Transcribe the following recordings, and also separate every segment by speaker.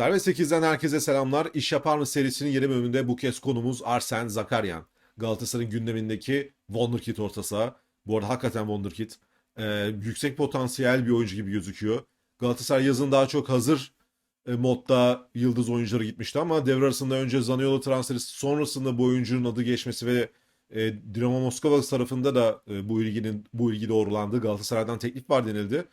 Speaker 1: Servet 8'den herkese selamlar. İş Yapar mı serisinin yeni bölümünde bu kez konumuz Arsen Zakaryan. Galatasaray'ın gündemindeki Wonderkid orta saha. Bu arada hakikaten Wonderkid. Ee, yüksek potansiyel bir oyuncu gibi gözüküyor. Galatasaray yazın daha çok hazır e, modda yıldız oyuncuları gitmişti ama devre arasında önce Zaniolo transferi sonrasında bu oyuncunun adı geçmesi ve e, Dinamo Moskova tarafında da e, bu ilginin bu ilgi doğrulandı. Galatasaray'dan teklif var denildi.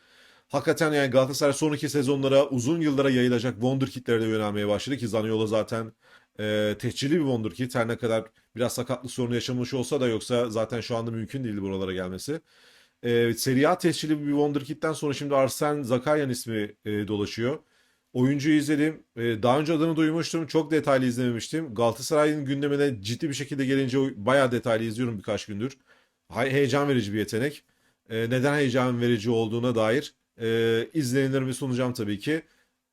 Speaker 1: Hakikaten yani Galatasaray sonraki sezonlara uzun yıllara yayılacak Wonderkid'lere de yönelmeye başladı ki Zaniolo zaten e, tehcili bir Wonderkid. Her ne kadar biraz sakatlık sorunu yaşamış olsa da yoksa zaten şu anda mümkün değildi buralara gelmesi. E, Serie A tescilli bir Wonderkid'den sonra şimdi Arsen Zakaryan ismi e, dolaşıyor. Oyuncuyu izledim. E, daha önce adını duymuştum. Çok detaylı izlememiştim. Galatasaray'ın gündemine ciddi bir şekilde gelince bayağı detaylı izliyorum birkaç gündür. Hay- heyecan verici bir yetenek. E, neden heyecan verici olduğuna dair e, izlenimlerimi sunacağım tabii ki.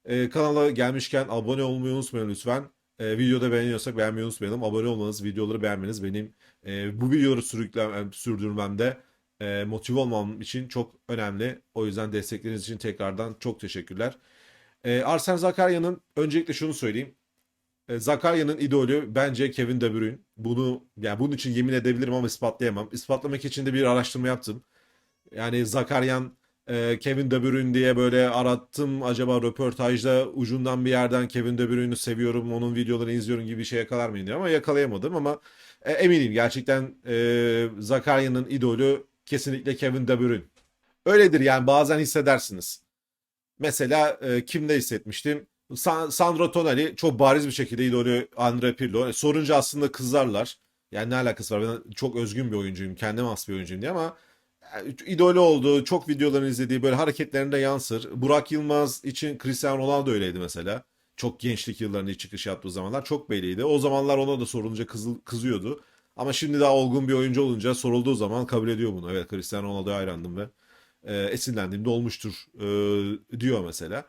Speaker 1: E, kanala gelmişken abone olmayı unutmayın lütfen. E, videoda beğeniyorsak beğenmeyi unutmayalım. Abone olmanız, videoları beğenmeniz benim e, bu videoları sürüklem, sürdürmemde e, motive olmam için çok önemli. O yüzden destekleriniz için tekrardan çok teşekkürler. E, Arsene Zakarya'nın öncelikle şunu söyleyeyim. E, Zakarya'nın idolü bence Kevin De Bruyne. Bunu yani bunun için yemin edebilirim ama ispatlayamam. İspatlamak için de bir araştırma yaptım. Yani Zakaryan e, Kevin De Bruyne diye böyle arattım. Acaba röportajda ucundan bir yerden Kevin De Bruyne'ü seviyorum, onun videolarını izliyorum gibi bir şey yakalar mıyım diye ama yakalayamadım ama e, eminim gerçekten e, Zakarya'nın idolü kesinlikle Kevin De Bruyne. Öyledir yani bazen hissedersiniz. Mesela e, kimde hissetmiştim? Sa- Sandro Tonali çok bariz bir şekilde idolü Andre Pirlo. E, sorunca aslında kızarlar. Yani ne alakası var? Ben çok özgün bir oyuncuyum, kendime has bir oyuncuyum diye ama idolü olduğu, çok videolarını izlediği böyle hareketlerinde yansır. Burak Yılmaz için Cristiano Ronaldo öyleydi mesela. Çok gençlik yıllarında çıkış yaptığı zamanlar çok belliydi. O zamanlar ona da sorulunca kızı- kızıyordu. Ama şimdi daha olgun bir oyuncu olunca sorulduğu zaman kabul ediyor bunu. Evet Cristiano Ronaldo'ya hayrandım ve e, esinlendiğimde olmuştur e, diyor mesela.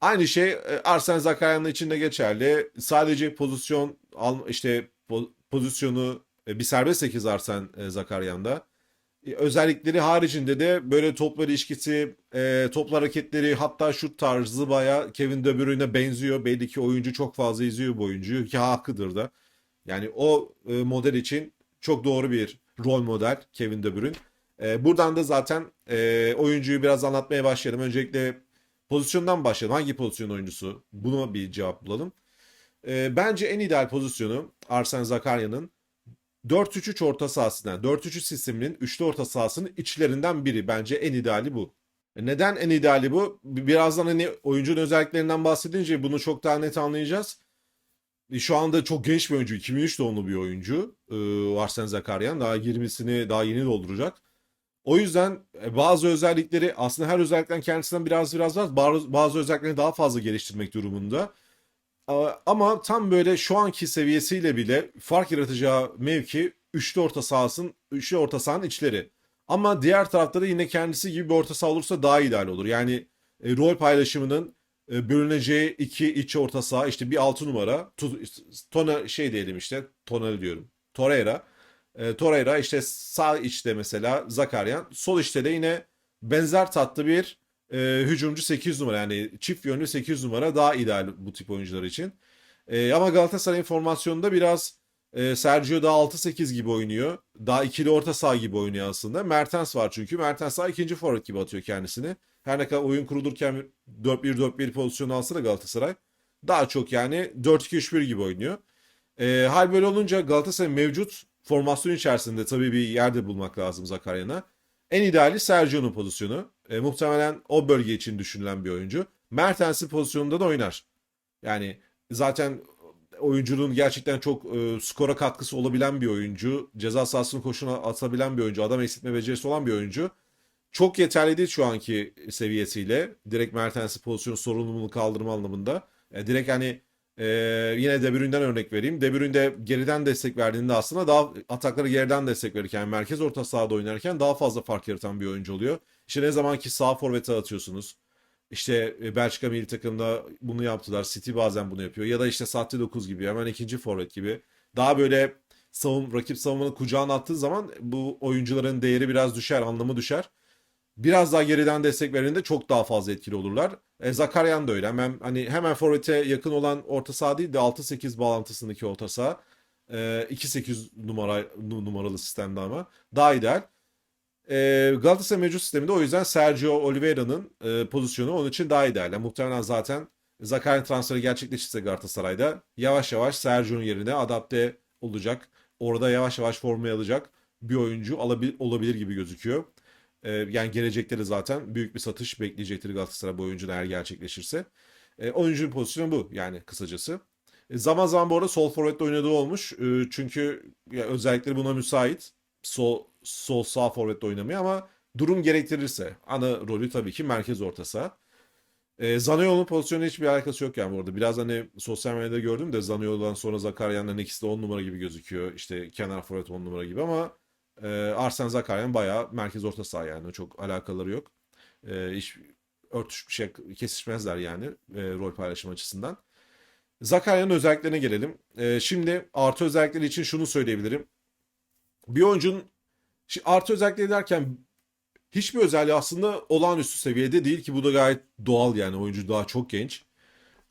Speaker 1: Aynı şey e, Arsene Zakaryan'ın içinde geçerli. Sadece pozisyon işte po- pozisyonu e, bir serbest 8 Arsene e, Zakaryan'da. E, Özellikleri haricinde de böyle topla ilişkisi, e, topla hareketleri hatta şut tarzı baya Kevin De Bruyne'e benziyor. Belli ki oyuncu çok fazla izliyor bu oyuncuyu ki hakkıdır da. Yani o e, model için çok doğru bir rol model Kevin De Bruyne. E, buradan da zaten e, oyuncuyu biraz anlatmaya başlayalım. Öncelikle pozisyondan başlayalım. Hangi pozisyon oyuncusu? Buna bir cevap bulalım. E, bence en ideal pozisyonu Arsene Zakarya'nın 4-3-3 orta sahasından 4-3-3 sisteminin üçlü orta sahasının içlerinden biri. Bence en ideali bu. E, Neden en ideali bu? Birazdan hani oyuncunun özelliklerinden bahsedince bunu çok daha net anlayacağız. E, Şu anda çok genç bir oyuncu. 2003 doğumlu bir oyuncu. Ee, Arsene Zakaryan. Daha 20'sini daha yeni dolduracak. O yüzden e, bazı özellikleri aslında her özellikten kendisinden biraz biraz var. Bazı özelliklerini daha fazla geliştirmek durumunda. A- Ama tam böyle şu anki seviyesiyle bile fark yaratacağı mevki üçlü orta sahasının üçlü orta sahanın içleri. Ama diğer tarafta da yine kendisi gibi bir orta saha olursa daha ideal olur. Yani e, rol paylaşımının e, bölüneceği iki iç orta saha işte bir altı numara tu, Tona şey diyelim işte Tonali diyorum. Torreira. E, Torreira işte sağ içte mesela Zakaryan. Sol içte de yine benzer tatlı bir e, hücumcu 8 numara yani çift yönlü 8 numara daha ideal bu tip oyuncular için. E, ama Galatasaray'ın formasyonunda biraz e, Sergio daha 6-8 gibi oynuyor. Daha ikili orta saha gibi oynuyor aslında. Mertens var çünkü. Mertens daha ikinci forvet gibi atıyor kendisini. Her ne kadar oyun kurulurken 4-1-4-1 pozisyonu alsa da Galatasaray daha çok yani 4-2-3-1 gibi oynuyor. E, hal böyle olunca Galatasaray mevcut formasyon içerisinde tabii bir yerde bulmak lazım Zakarya'na. En ideali Sergio'nun pozisyonu. E, muhtemelen o bölge için düşünülen bir oyuncu. Mertens'in pozisyonunda da oynar. Yani zaten oyunculuğun gerçekten çok e, skora katkısı olabilen bir oyuncu. Ceza sahasının koşuna atabilen bir oyuncu. Adam eksiltme becerisi olan bir oyuncu. Çok yeterli değil şu anki seviyesiyle. Direkt Mertens'in pozisyon sorumluluğunu kaldırma anlamında. E, direkt hani e, yine De Bruyne'den örnek vereyim. De Bruyne de geriden destek verdiğinde aslında daha atakları geriden destek verirken merkez orta sahada oynarken daha fazla fark yaratan bir oyuncu oluyor. İşte ne zaman ki sağ forvete atıyorsunuz. İşte e, Belçika milli takımda bunu yaptılar. City bazen bunu yapıyor. Ya da işte sahte 9 gibi hemen ikinci forvet gibi. Daha böyle savun, rakip savunmanın kucağına attığı zaman bu oyuncuların değeri biraz düşer, anlamı düşer. biraz daha geriden destek vereninde çok daha fazla etkili olurlar. E, Zakaryan da öyle. Hemen hani hemen forvete yakın olan orta saha değil de 6-8 bağlantısındaki orta saha. E, 2-8 numara numaralı sistemde ama daha ideal. E, Galatasaray mevcut sisteminde o yüzden Sergio Oliveira'nın e, pozisyonu onun için daha ideal. Muhtemelen zaten Zakaryan transferi gerçekleşirse Galatasaray'da yavaş yavaş Sergio'nun yerine adapte olacak. Orada yavaş yavaş formayı alacak bir oyuncu alabil, olabilir gibi gözüküyor. E, yani gelecekte de zaten büyük bir satış bekleyecektir Galatasaray bu oyuncunun eğer gerçekleşirse. E, oyuncunun pozisyonu bu yani kısacası. E, zaman zaman bu arada sol forvette oynadığı olmuş. E, çünkü ya, özellikleri buna müsait. Sol, sol sağ forvette oynamıyor ama durum gerektirirse ana rolü tabii ki merkez orta saha. E, Zaniolo'nun pozisyonu hiçbir alakası yok yani bu arada. Biraz hani sosyal medyada gördüm de Zaniolo'dan sonra Zakaryan'ın ikisi de 10 numara gibi gözüküyor. İşte kenar forvet 10 numara gibi ama e, Arsene Zakaryan bayağı merkez orta saha yani. Çok alakaları yok. E, hiç örtüş bir şey kesişmezler yani e, rol paylaşım açısından. Zakarya'nın özelliklerine gelelim. E, şimdi artı özellikleri için şunu söyleyebilirim. Bir oyuncunun şimdi artı özellikleri derken hiçbir özelliği aslında olağanüstü seviyede değil ki bu da gayet doğal yani oyuncu daha çok genç.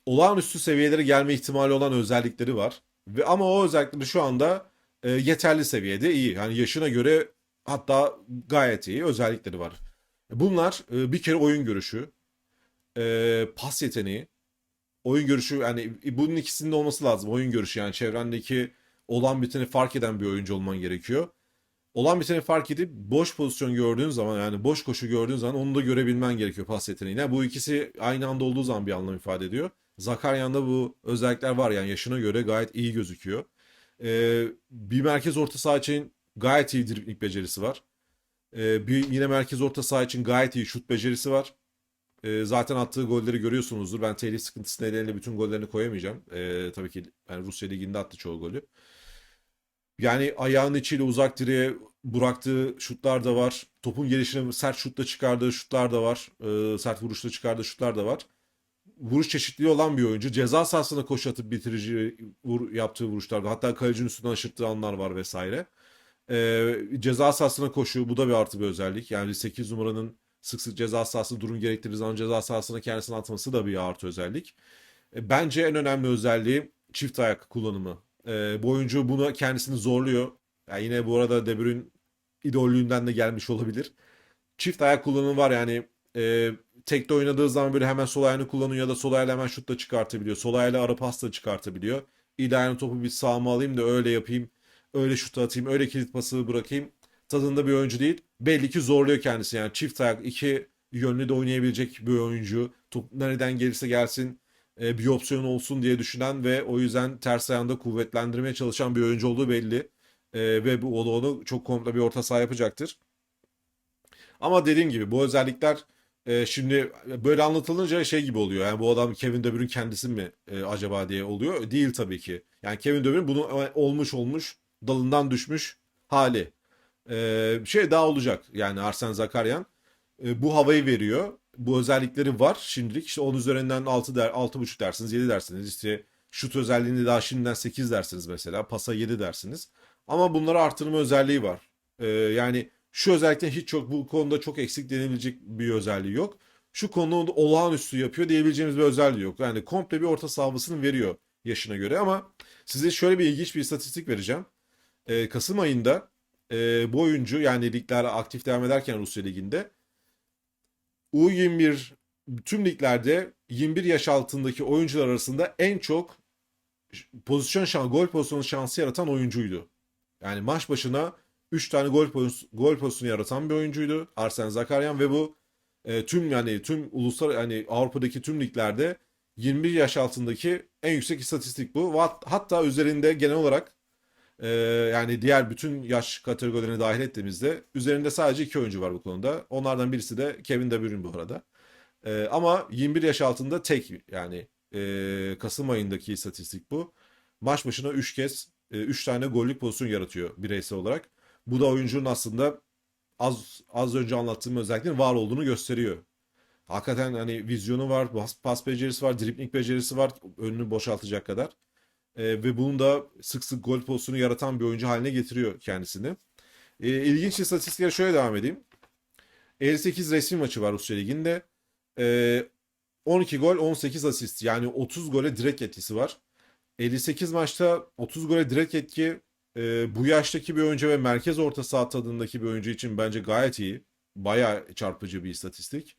Speaker 1: Olağanüstü seviyelere gelme ihtimali olan özellikleri var. Ve ama o özellikleri şu anda e, yeterli seviyede iyi. Yani yaşına göre hatta gayet iyi özellikleri var. Bunlar e, bir kere oyun görüşü, e, pas yeteneği, oyun görüşü yani bunun ikisinin olması lazım. Oyun görüşü yani çevrendeki olan biteni fark eden bir oyuncu olman gerekiyor. Olan biteni fark edip boş pozisyon gördüğün zaman yani boş koşu gördüğün zaman onu da görebilmen gerekiyor pas yeteneğine. Bu ikisi aynı anda olduğu zaman bir anlam ifade ediyor. Zakaryan'da bu özellikler var yani yaşına göre gayet iyi gözüküyor. Ee, bir merkez orta saha için gayet iyi dribling becerisi var. Ee, bir yine merkez orta saha için gayet iyi şut becerisi var. Ee, zaten attığı golleri görüyorsunuzdur. Ben telif sıkıntısı nedeniyle bütün gollerini koyamayacağım. Ee, tabii ki yani Rusya Ligi'nde attı çoğu golü. Yani ayağının içiyle uzak direğe bıraktığı şutlar da var. Topun gelişine sert şutla çıkardığı şutlar da var. Ee, sert vuruşla çıkardığı şutlar da var. Vuruş çeşitliliği olan bir oyuncu. Ceza sahasına koşu atıp bitirici vur, yaptığı vuruşlarda. Hatta kalecinin üstünden aşırttığı anlar var vesaire. Ee, ceza sahasına koşu bu da bir artı bir özellik. Yani 8 numaranın sık sık ceza sahası durum gerektirdiği zaman ceza sahasına kendisini atması da bir artı özellik. E, bence en önemli özelliği çift ayak kullanımı. E, bu oyuncu bunu kendisini zorluyor. Yani yine bu arada De Bruyne idollüğünden de gelmiş olabilir. Çift ayak kullanımı var yani e, tekte oynadığı zaman böyle hemen sol ayağını kullanıyor ya da sol ayağıyla hemen şutla çıkartabiliyor. Sol ayağıyla ara pasta çıkartabiliyor. İdeal topu bir sağıma alayım da öyle yapayım. Öyle şut atayım, öyle kilit pası bırakayım. Tadında bir oyuncu değil. Belli ki zorluyor kendisi yani çift ayak iki yönlü de oynayabilecek bir oyuncu. Top nereden gelirse gelsin e, bir opsiyon olsun diye düşünen ve o yüzden ters ayağında kuvvetlendirmeye çalışan bir oyuncu olduğu belli. E, ve bu o da onu çok komple bir orta saha yapacaktır. Ama dediğim gibi bu özellikler e, şimdi böyle anlatılınca şey gibi oluyor. Yani bu adam Kevin De Bruyne kendisi mi e, acaba diye oluyor. Değil tabii ki. Yani Kevin De Bruyne bunu olmuş olmuş dalından düşmüş hali. E, şey daha olacak. Yani Arsene Zakaryan e, bu havayı veriyor. Bu özellikleri var şimdilik. İşte 10 üzerinden 6 der, 6.5 dersiniz, 7 dersiniz. İşte şut özelliğini daha şimdiden 8 dersiniz mesela. Pasa 7 dersiniz. Ama bunlara artırma özelliği var. E, yani şu özellikten hiç çok bu konuda çok eksik denilecek bir özelliği yok. Şu konuda olağanüstü yapıyor diyebileceğimiz bir özelliği yok. Yani komple bir orta sahavasını veriyor yaşına göre ama size şöyle bir ilginç bir istatistik vereceğim. Ee, Kasım ayında e, bu oyuncu yani ligler aktif devam ederken Rusya Ligi'nde U21 tüm liglerde 21 yaş altındaki oyuncular arasında en çok pozisyon şansı, gol pozisyonu şansı yaratan oyuncuydu. Yani maç başına 3 tane gol pozisyonu, gol pozisyonu yaratan bir oyuncuydu Arsene Zakaryan ve bu e, tüm yani tüm uluslar yani Avrupa'daki tüm liglerde 21 yaş altındaki en yüksek istatistik bu. Hatta üzerinde genel olarak e, yani diğer bütün yaş kategorilerini dahil ettiğimizde üzerinde sadece iki oyuncu var bu konuda. Onlardan birisi de Kevin De Bruyne bu arada. E, ama 21 yaş altında tek yani e, Kasım ayındaki istatistik bu. Maç başına 3 kez 3 e, tane gollük pozisyon yaratıyor bireysel olarak. Bu da oyuncunun aslında az az önce anlattığım özelliklerin var olduğunu gösteriyor. Hakikaten hani vizyonu var, pas, pas becerisi var, dribling becerisi var önünü boşaltacak kadar. E, ve bunu da sık sık gol pozisyonu yaratan bir oyuncu haline getiriyor kendisini. E, ilginç istatistiklere şöyle devam edeyim. 58 resmi maçı var Rusya Ligi'nde. Ee, 12 gol 18 asist yani 30 gole direkt etkisi var. 58 maçta 30 gole direkt etki e, bu yaştaki bir oyuncu ve merkez orta saha tadındaki bir oyuncu için bence gayet iyi. Bayağı çarpıcı bir istatistik.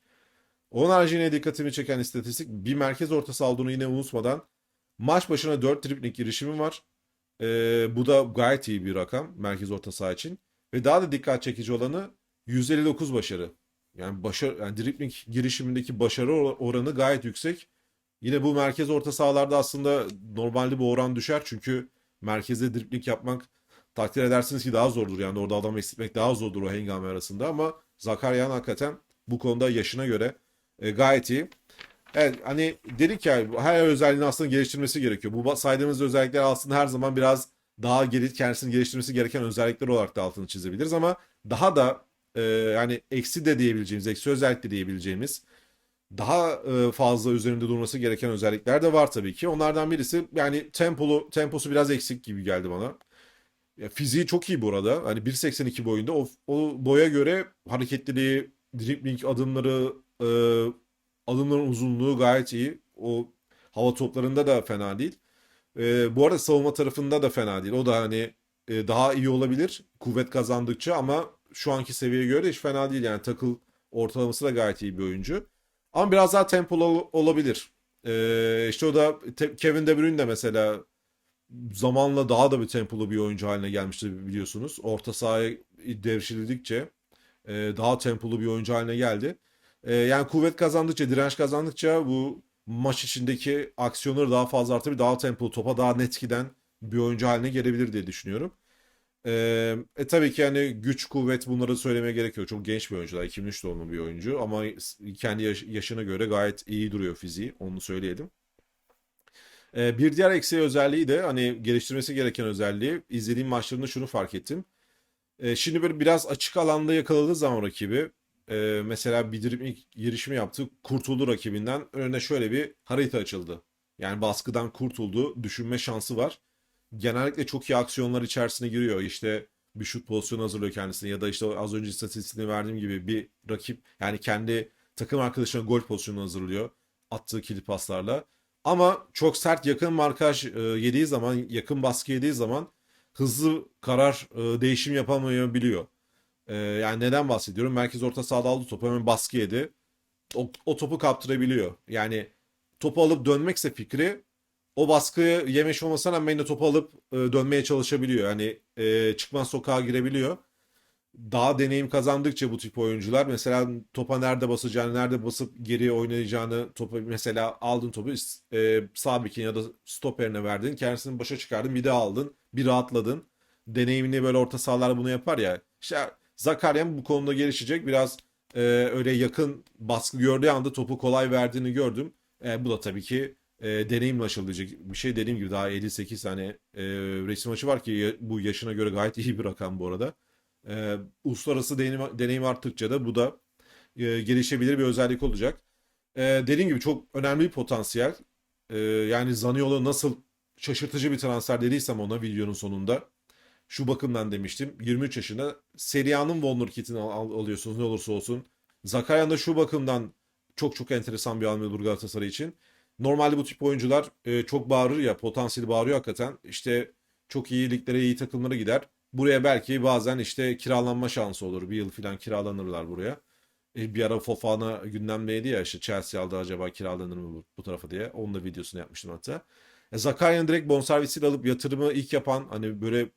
Speaker 1: Onun haricinde dikkatimi çeken istatistik bir merkez orta saha yine unutmadan maç başına 4 dribling girişimi var. E, bu da gayet iyi bir rakam merkez orta saha için. Ve daha da dikkat çekici olanı 159 başarı. Yani başarı yani dribbling girişimindeki başarı or- oranı gayet yüksek. Yine bu merkez orta sahalarda aslında normalde bu oran düşer çünkü merkezde dribling yapmak takdir edersiniz ki daha zordur. Yani orada adam eksiltmek daha zordur o hengame arasında ama Zakaryan hakikaten bu konuda yaşına göre e, gayet iyi. Evet hani dedik ya her özelliğini aslında geliştirmesi gerekiyor. Bu saydığımız özellikler aslında her zaman biraz daha geri kendisini geliştirmesi gereken özellikler olarak da altını çizebiliriz ama daha da e, yani eksi de diyebileceğimiz, eksi özellik de diyebileceğimiz daha e, fazla üzerinde durması gereken özellikler de var tabii ki. Onlardan birisi yani tempolu temposu biraz eksik gibi geldi bana. Ya fiziği çok iyi bu arada. Hani 1.82 boyunda o, o boya göre hareketliliği, dribbling adımları, e, adımların uzunluğu gayet iyi. O hava toplarında da fena değil. E, bu arada savunma tarafında da fena değil. O da hani e, daha iyi olabilir kuvvet kazandıkça ama şu anki seviyeye göre hiç fena değil. Yani takıl ortalaması da gayet iyi bir oyuncu. Ama biraz daha tempolu ol- olabilir. E, işte o da Kevin De Bruyne de mesela zamanla daha da bir tempolu bir oyuncu haline gelmişti biliyorsunuz. Orta sahaya devşirildikçe e, daha tempolu bir oyuncu haline geldi. E, yani kuvvet kazandıkça, direnç kazandıkça bu maç içindeki aksiyonları daha fazla artabilir. Daha tempolu, topa daha net giden bir oyuncu haline gelebilir diye düşünüyorum. E, e tabii ki yani güç, kuvvet bunları söylemeye gerek yok. Çok genç bir oyuncu. daha, 2003 doğumlu bir oyuncu ama kendi yaş- yaşına göre gayet iyi duruyor fiziği. Onu söyleyelim. Ee, bir diğer eksiği özelliği de hani geliştirmesi gereken özelliği izlediğim maçlarında şunu fark ettim. Ee, şimdi böyle biraz açık alanda yakaladığı zaman rakibi e, mesela dribbling girişimi yaptı kurtuldu rakibinden önüne şöyle bir harita açıldı. Yani baskıdan kurtuldu düşünme şansı var. Genellikle çok iyi aksiyonlar içerisine giriyor. İşte bir şut pozisyonu hazırlıyor kendisine ya da işte az önce istatistiğini verdiğim gibi bir rakip yani kendi takım arkadaşına gol pozisyonu hazırlıyor attığı kilit paslarla. Ama çok sert yakın markaj e, yediği zaman, yakın baskı yediği zaman hızlı karar e, değişim yapamayabiliyor. E, yani neden bahsediyorum? Merkez orta sahada aldı topu hemen baskı yedi. O, o topu kaptırabiliyor. Yani topu alıp dönmekse fikri o baskıyı yemiş olmasına rağmen yine topu alıp e, dönmeye çalışabiliyor. Yani e, çıkmaz sokağa girebiliyor daha deneyim kazandıkça bu tip oyuncular mesela topa nerede basacağını, nerede basıp geriye oynayacağını topu mesela aldın topu e, sağ bekin ya da stoperine verdin. Kendisini başa çıkardın bir daha aldın. Bir rahatladın. Deneyimini böyle orta sahalar bunu yapar ya. İşte Zakaryan bu konuda gelişecek. Biraz e, öyle yakın baskı gördüğü anda topu kolay verdiğini gördüm. E, bu da tabii ki e, deneyimle aşılabilecek bir şey. Dediğim gibi daha 58 tane e, resim maçı var ki bu yaşına göre gayet iyi bir rakam bu arada. E, uluslararası deneyim, deneyim arttıkça da bu da e, gelişebilir bir özellik olacak. E, dediğim gibi çok önemli bir potansiyel. E, yani Zaniolo nasıl şaşırtıcı bir transfer dediysem ona videonun sonunda şu bakımdan demiştim. 23 yaşında Serie A'nın Wonderkid'ini al, al, alıyorsunuz ne olursa olsun. Zakarian da şu bakımdan çok çok enteresan bir hamle olur Galatasaray için. Normalde bu tip oyuncular e, çok bağırır ya, potansiyeli bağırıyor hakikaten. İşte çok iyi liglere, iyi takımlara gider. Buraya belki bazen işte kiralanma şansı olur. Bir yıl falan kiralanırlar buraya. E, bir ara Fofana gündemdeydi ya işte Chelsea aldı acaba kiralanır mı bu, bu tarafa diye. Onun da videosunu yapmıştım hatta. E, Zakarya'nı direkt bonservisiyle alıp yatırımı ilk yapan hani böyle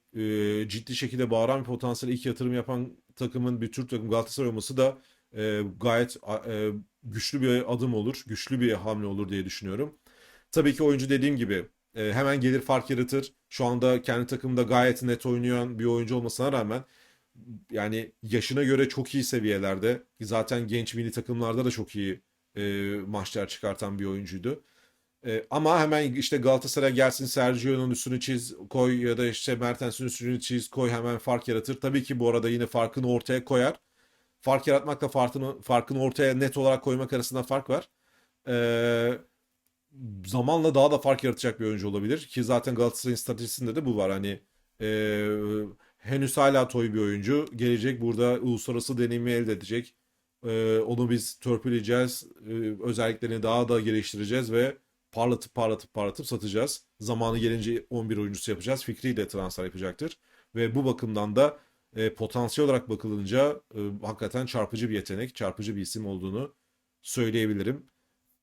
Speaker 1: e, ciddi şekilde bağıran bir potansiyel ilk yatırım yapan takımın bir Türk takım Galatasaray olması da e, gayet e, güçlü bir adım olur. Güçlü bir hamle olur diye düşünüyorum. Tabii ki oyuncu dediğim gibi e, hemen gelir fark yaratır. Şu anda kendi takımda gayet net oynayan bir oyuncu olmasına rağmen yani yaşına göre çok iyi seviyelerde. Zaten genç milli takımlarda da çok iyi e, maçlar çıkartan bir oyuncuydu. E, ama hemen işte Galatasaray gelsin Sergio'nun üstünü çiz koy ya da işte Mertens'in üstünü çiz koy hemen fark yaratır. Tabii ki bu arada yine farkını ortaya koyar. Fark yaratmakla farkını, farkını ortaya net olarak koymak arasında fark var. Eee zamanla daha da fark yaratacak bir oyuncu olabilir. Ki zaten Galatasaray'ın stratejisinde de bu var. Hani e, henüz hala toy bir oyuncu. Gelecek burada uluslararası deneyimi elde edecek. Ee, onu biz törpüleyeceğiz. Ee, özelliklerini daha da geliştireceğiz ve parlatıp parlatıp parlatıp satacağız. Zamanı gelince 11 oyuncusu yapacağız. Fikri de transfer yapacaktır. Ve bu bakımdan da e, potansiyel olarak bakılınca e, hakikaten çarpıcı bir yetenek, çarpıcı bir isim olduğunu söyleyebilirim.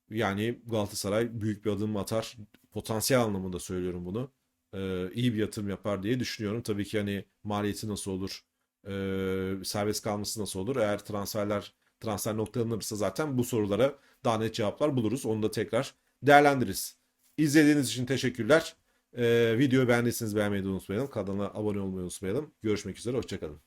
Speaker 1: Yani Galatasaray büyük bir adım atar. Potansiyel anlamında söylüyorum bunu. Ee, iyi bir yatırım yapar diye düşünüyorum. Tabii ki hani maliyeti nasıl olur, e, serbest kalması nasıl olur? Eğer transferler transfer noktalanırsa zaten bu sorulara daha net cevaplar buluruz. Onu da tekrar değerlendiririz. İzlediğiniz için teşekkürler. Ee, videoyu beğendiyseniz beğenmeyi de unutmayalım. Kanala abone olmayı unutmayalım. Görüşmek üzere, hoşçakalın.